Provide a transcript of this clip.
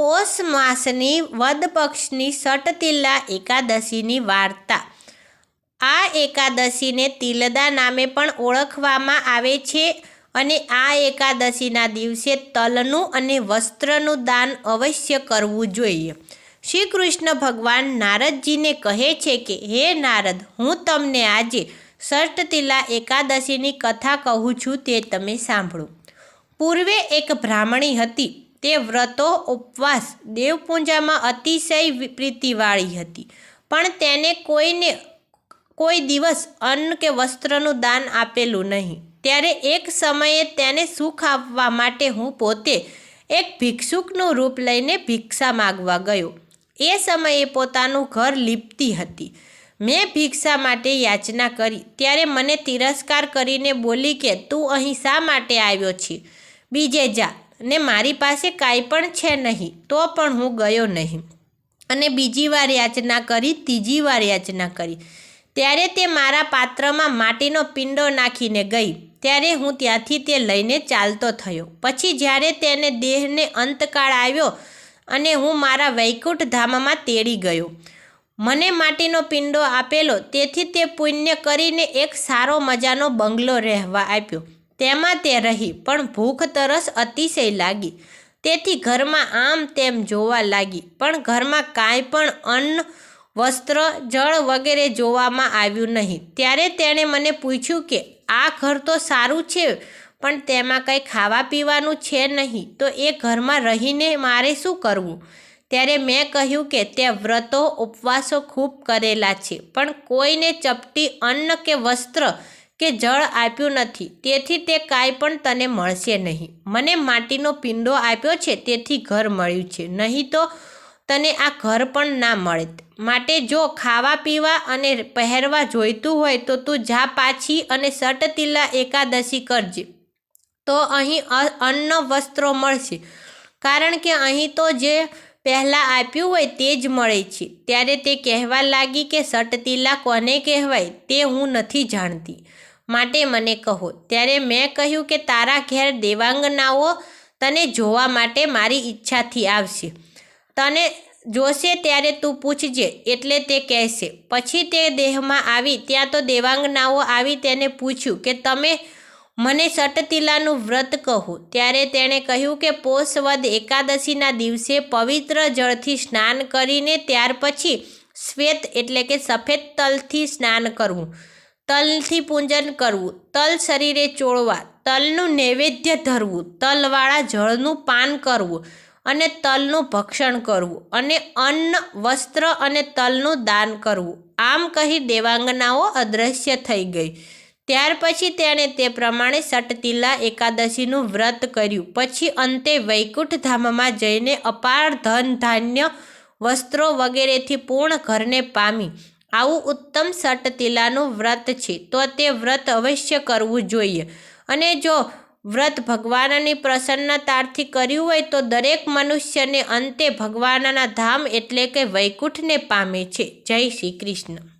પોષ માસની વદ પક્ષની સટતિલ્લા એકાદશીની વાર્તા. આ એકાદશીને તિલદા નામે પણ ઓળખવામાં આવે છે અને આ એકાદશીના દિવસે તલનું અને વસ્ત્રનું દાન અવશ્ય કરવું જોઈએ. શ્રી કૃષ્ણ ભગવાન નારદજીને કહે છે કે, હે નારદ, હું તમને આજે ષષ્ટતિલા એકાદશીની કથા કહું છું તે તમે સાંભળો. પૂર્વે એક બ્રાહ્મણી હતી તે વ્રતો ઉપવાસ દેવપૂજામાં અતિશય પ્રીતિવાળી હતી. પણ તેને કોઈને કોઈ દિવસ અન્ન કે વસ્ત્રનું દાન આપેલું નહીં. ત્યારે એક સમયે તેને સુખ આપવા માટે હું પોતે એક ભિક્ષુકનું રૂપ લઈને ભિક્ષા માગવા ગયો. એ સમયે પોતાનું ઘર લીપતી હતી. મેં ભિક્ષા માટે યાચના કરી. ત્યારે મને તિરસ્કાર કરીને બોલી કે, તું અહીં શા માટે આવ્યો છે? બીજે જા. ને મારી પાસે કાંઈ પણ છે નહીં, તો પણ હું ગયો નહીં. અને બીજી વાર યાચના કરી, ત્રીજી વાર યાચના કરી. ત્યારે તે મારા પાત્રમાં માટીનો પિંડો નાખીને ગઈ. ત્યારે હું ત્યાંથી તે લઈને ચાલતો થયો. પછી જ્યારે તેને દેહને અંતકાળ આવ્યો અને હું મારા વૈકુંઠ ધામમાં તેડી ગયો. મને માટીનો પિંડો આપેલો, તેથી તે પુણ્ય કરીને એક સારો મજાનો બંગલો રહેવા આપ્યો. તેમાં તે રહી, પણ ભૂખ તરસ અતિશય લાગી. તેથી ઘરમાં આમ તેમ જોવા લાગી, પણ ઘરમાં કાંઈ પણ અન્ન, વસ્ત્ર, જળ વગેરે જોવામાં આવ્યું નહીં. ત્યારે તેણે મને પૂછ્યું કે, આ ઘર તો સારું છે, પણ તેમાં કંઈ ખાવા પીવાનું છે નહીં. તો એ ઘરમાં રહીને મારે શું કરવું? ત્યારે મેં કહ્યું કે, તે વ્રતો, ઉપવાસો ખૂબ કરેલા છે, પણ કોઈને ચપટી અન્ન કે વસ્ત્ર કે જળ આપ્યું નથી. તેથી તે કાંઈ પણ તને મળશે નહીં. મને માટીનો પિંડો આપ્યો છે, તેથી ઘર મળ્યું છે. નહીં તો તને આ ઘર પણ ના મળે. માટે જો ખાવા, પીવા અને પહેરવા જોઈતું હોય તો તું જા પાછી અને સટતિલા એકાદશી કરજે. તો અહીં અન્ન વસ્ત્રો મળશે. કારણ કે અહીં તો જે પહેલાં આપ્યું હોય તે જ મળે છે. ત્યારે તે કહેવા લાગી કે સટતિલા કોને કહેવાય તે હું નથી જાણતી. માટે મને કહો. ત્યારે મેં કહ્યું કે તારા ઘેર દેવાંગનાઓ તને જોવા માટે મારી ઈચ્છાથી આવશે. તને જોશે ત્યારે તું પૂછજે, એટલે તે કહેશે. પછી તે દેહમાં આવી, ત્યાં તો દેવાંગનાઓ આવી તેને પૂછ્યું કે તમે મને સટતિલાનું વ્રત કહો. ત્યારે તેણે કહ્યું કે પોષવદ એકાદશીના દિવસે પવિત્ર જળથી સ્નાન કરીને ત્યાર પછી શ્વેત એટલે કે સફેદ તલથી સ્નાન કરવું. તલથી પૂજન કરવું, તલ શરીરે ચોળવા, તલનું નૈવેદ્ય ધરવું, તલવાળા જળનું પાન કરવું અને તલનું ભક્ષણ કરવું અને અન્ન, વસ્ત્ર અને તલનું દાન કરવું. આમ કહી દેવાંગનાઓ અદૃશ્ય થઈ ગઈ. ત્યાર પછી તેણે તે પ્રમાણે સટતિલા એકાદશીનું વ્રત કર્યું. પછી અંતે વૈકુંઠ ધામમાં જઈને અપાર ધન ધાન્ય વસ્ત્રો વગેરેથી પૂર્ણ ઘરને પામી. આવું ઉત્તમ સટતિલાનું વ્રત છે, તો તે વ્રત અવશ્ય કરવું જોઈએ. અને જો વ્રત ભગવાનની પ્રસન્નતાથી કર્યું હોય, તો દરેક મનુષ્યને અંતે ભગવાનના ધામ એટલે કે વૈકુંઠને પામે છે. જય શ્રી કૃષ્ણ.